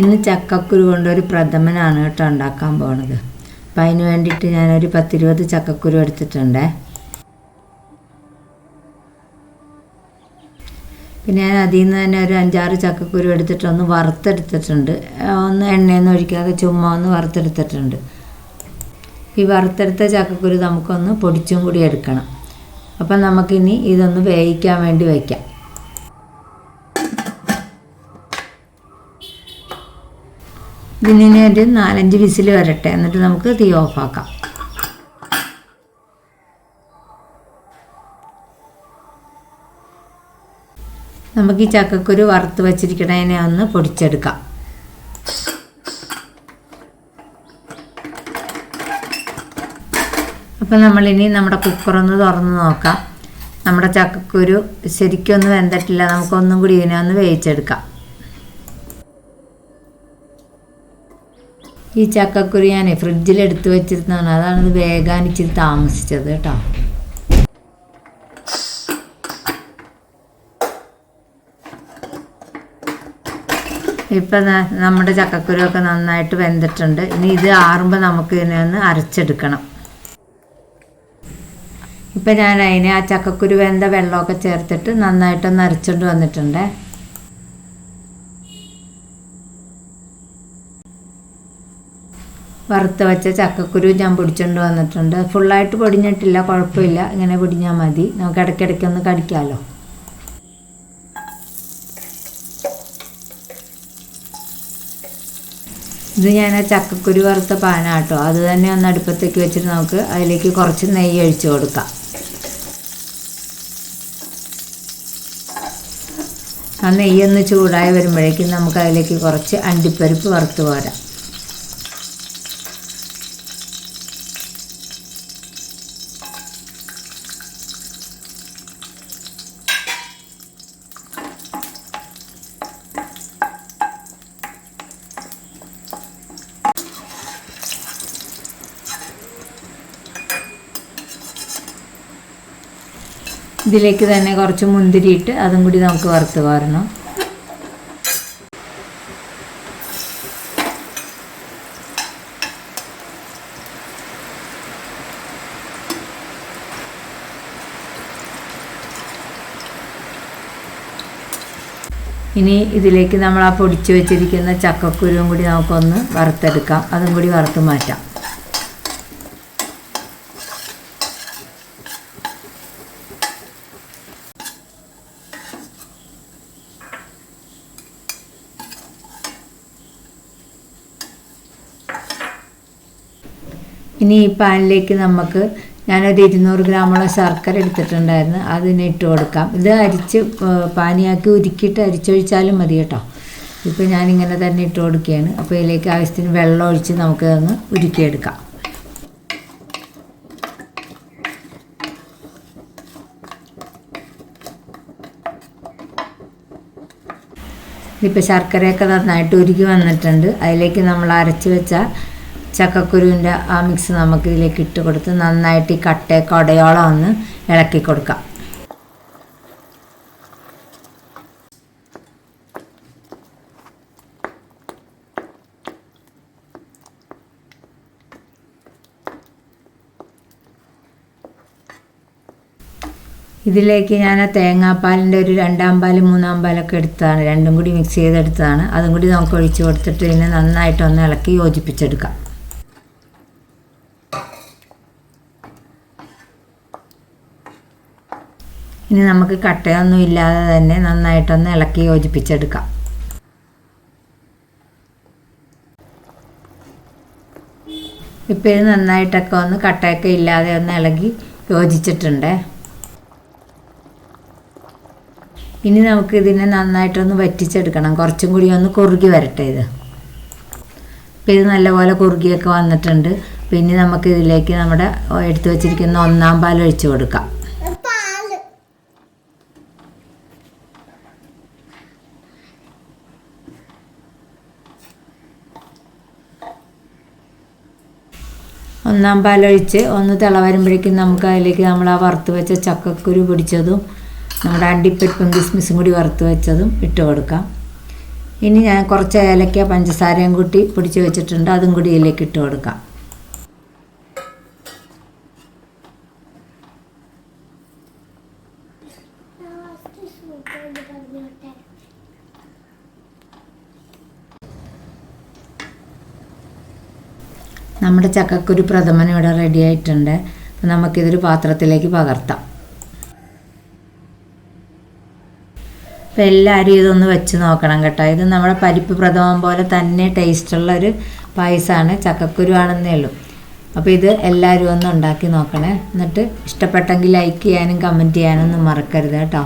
ഇന്ന് ചക്കക്കുരു കൊണ്ടൊരു പ്രഥമനാണ് കേട്ടോ ഉണ്ടാക്കാൻ പോണത്. അപ്പം അതിന് വേണ്ടിയിട്ട് ഞാനൊരു പത്തിരുപത് ചക്കക്കുരു എടുത്തിട്ടുണ്ട്. പിന്നെ ഞാൻ അതിൽ നിന്ന് തന്നെ ഒരു അഞ്ചാറ് ചക്കക്കുരു എടുത്തിട്ട് ഒന്ന് വറുത്തെടുത്തിട്ടുണ്ട്. ഒന്ന് എണ്ണയൊന്നും ഒഴിക്കാതെ ചുമ്മാ ഒന്ന് വറുത്തെടുത്തിട്ടുണ്ട്. ഈ വറുത്തെടുത്ത ചക്കക്കുരു നമുക്കൊന്ന് പൊടിച്ചും കൂടി എടുക്കണം. അപ്പം നമുക്കിനി ഇതൊന്ന് വേവിക്കാൻ വേണ്ടി വയ്ക്കാം ഇതിനി ഒരു നാലഞ്ച് വിസിൽ വരട്ടെ. എന്നിട്ട് നമുക്ക് തീ ഓഫാക്കാം നമുക്ക് ഈ ചക്കക്കുരു വറുത്ത് വച്ചിരിക്കണതിനെ ഒന്ന് പൊടിച്ചെടുക്കാം. അപ്പം നമ്മളിനി നമ്മുടെ കുക്കറൊന്ന് തുറന്ന് നോക്കാം. നമ്മുടെ ചക്കക്കുരു ശരിക്കൊന്നും വെന്തിട്ടില്ല. നമുക്കൊന്നും കൂടി ഇതിനെ ഒന്ന് വേവിച്ചെടുക്കാം. ഈ ചക്കക്കുരു ഞാൻ ഫ്രിഡ്ജിൽ എടുത്തു വെച്ചിരുന്നതാണ്. അതാണ് ഇത് വേഗാൻ ഇച്ചിരി താമസിച്ചത് കേട്ടോ. ഇപ്പം നമ്മുടെ ചക്കക്കുരുവൊക്കെ നന്നായിട്ട് വെന്തിട്ടുണ്ട്. ഇനി ഇത് ആറുമ്പോൾ നമുക്ക് ഇതിനെ ഒന്ന് അരച്ചെടുക്കണം. ഇപ്പം ഞാൻ അതിനെ ആ ചക്കക്കുരു വെന്ത വെള്ളമൊക്കെ ചേർത്തിട്ട് നന്നായിട്ടൊന്ന് അരച്ചുകൊണ്ട് വന്നിട്ടുണ്ട്. വറുത്ത് വെച്ച ചക്കക്കുരു ഞാൻ പൊടിച്ചുകൊണ്ട് വന്നിട്ടുണ്ട്. ഫുള്ളായിട്ട് പൊടിഞ്ഞിട്ടില്ല കുഴപ്പമില്ല. ഇങ്ങനെ പൊടിഞ്ഞാൽ മതി. നമുക്ക് ഇടയ്ക്കിടയ്ക്ക് ഒന്ന് കടിക്കാമല്ലോ ഇത് ഞാൻ ചക്കക്കുരു വറുത്ത പാനാട്ടോ. അത് തന്നെ ഒന്ന് അടുപ്പത്തേക്ക് വെച്ചിട്ട് നമുക്ക് അതിലേക്ക് കുറച്ച് നെയ്യ് ഒഴിച്ചു കൊടുക്കാം. ആ നെയ്യൊന്ന് ചൂടായി വരുമ്പോഴേക്കും നമുക്ക് അതിലേക്ക് കുറച്ച് അണ്ടിപ്പരിപ്പ് വറുത്ത് പോരാം. ഇതിലേക്ക് തന്നെ കുറച്ച് മുന്തിരിയിട്ട് അതും കൂടി നമുക്ക് വറുത്ത് കോരണം ഇനി ഇതിലേക്ക് നമ്മൾ ആ പൊടിച്ചു വെച്ചിരിക്കുന്ന ചക്കക്കുരുവും കൂടി നമുക്കൊന്ന് വറുത്തെടുക്കാം. അതും കൂടി വറുത്ത് മാറ്റാം. ഇനി ഈ പാനിലേക്ക് നമുക്ക് ഞാനൊരു ഇരുന്നൂറ് ഗ്രാമോളം ശർക്കര എടുത്തിട്ടുണ്ടായിരുന്നു. അതിന് ഇട്ട് കൊടുക്കാം. ഇത് അരിച്ച് പാനിയാക്കി ഉരുക്കിയിട്ട് അരിച്ചൊഴിച്ചാലും മതി കേട്ടോ. ഇപ്പോൾ ഞാനിങ്ങനെ തന്നെ ഇട്ട് കൊടുക്കുകയാണ്. അപ്പോൾ ഇതിലേക്ക് ആവശ്യത്തിന് വെള്ളം ഒഴിച്ച് നമുക്കതൊന്ന് ഉരുക്കിയെടുക്കാം. ഇപ്പോൾ ശർക്കരയൊക്കെ നന്നായിട്ട് ഉരുക്കി വന്നിട്ടുണ്ട്. അതിലേക്ക് നമ്മൾ അരച്ച് വെച്ച ചക്കക്കുരുവിന്റെ ആ മിക്സ് നമുക്ക് ഇതിലേക്ക് ഇട്ട് കൊടുത്ത് നന്നായിട്ട് ഈ കട്ടയൊക്കെ ഉടയോളം ഒന്ന് ഇളക്കി കൊടുക്കാം. ഇതിലേക്ക് ഞാൻ ആ തേങ്ങാപ്പാലിന്റെ ഒരു രണ്ടാം പാൽ മൂന്നാം പാലൊക്കെ എടുത്തതാണ്. രണ്ടും കൂടി മിക്സ് ചെയ്തെടുത്തതാണ്. അതും കൂടി നമുക്ക് ഒഴിച്ച് കൊടുത്തിട്ട് ഇതിനെ നന്നായിട്ടൊന്ന് ഇളക്കി യോജിപ്പിച്ചെടുക്കാം. ഇനി നമുക്ക് കട്ടയൊന്നും ഇല്ലാതെ തന്നെ നന്നായിട്ടൊന്ന് ഇളക്കി യോജിപ്പിച്ചെടുക്കാം. ഇപ്പോൾ നന്നായിട്ടൊക്കെ ഒന്ന് കട്ടയൊക്കെ ഇല്ലാതെ ഒന്ന് ഇളകി യോജിച്ചിട്ടുണ്ട്. ഇനി നമുക്ക് ഇതിനെ നന്നായിട്ടൊന്ന് വറ്റിച്ചെടുക്കണം. കുറച്ചും കൂടി ഒന്ന് കുറുകി വരട്ടെ ഇത്. ഇപ്പം ഇത് നല്ലപോലെ കുറുകിയൊക്കെ വന്നിട്ടുണ്ട്. പിന്നെ നമുക്ക് ഇതിലേക്ക് നമ്മുടെ എടുത്തു വച്ചിരിക്കുന്ന ഒന്നാം പാൽ ഒഴിച്ചു കൊടുക്കാം. ഒന്നാം പാലൊഴിച്ച് ഒന്ന് തിള വരുമ്പോഴേക്കും നമുക്ക് അതിലേക്ക് നമ്മൾ ആ വറുത്ത് വെച്ച ചക്കക്കുരു പിടിച്ചതും നമ്മുടെ അണ്ടിപ്പരിപ്പും കിസ്മിസും കൂടി വറുത്ത് വെച്ചതും ഇട്ട് കൊടുക്കാം. ഇനി ഞാൻ കുറച്ച് ഏലക്ക പഞ്ചസാരയും കൂട്ടി പിടിച്ച് വെച്ചിട്ടുണ്ട്. അതും കൂടി ഇതിലേക്ക് ഇട്ട് കൊടുക്കാം. നമ്മുടെ ചക്കക്കുരു പ്രഥമൻ ഇവിടെ റെഡി ആയിട്ടുണ്ട്. അപ്പം നമുക്കിതൊരു പാത്രത്തിലേക്ക് പകർത്താം. അപ്പം എല്ലാവരും ഇതൊന്ന് വെച്ച് നോക്കണം കേട്ടോ. ഇത് നമ്മുടെ പരിപ്പ് പ്രഥമം പോലെ തന്നെ ടേസ്റ്റുള്ള ഒരു പായസമാണ്. ചക്കക്കുരു ആണെന്നേ ഉള്ളൂ. അപ്പോൾ ഇത് എല്ലാവരും ഒന്ന് ഉണ്ടാക്കി നോക്കണേ. എന്നിട്ട് ഇഷ്ടപ്പെട്ടെങ്കിൽ ലൈക്ക് ചെയ്യാനും കമന്റ് ചെയ്യാനും ഒന്നും മറക്കരുത് കേട്ടോ.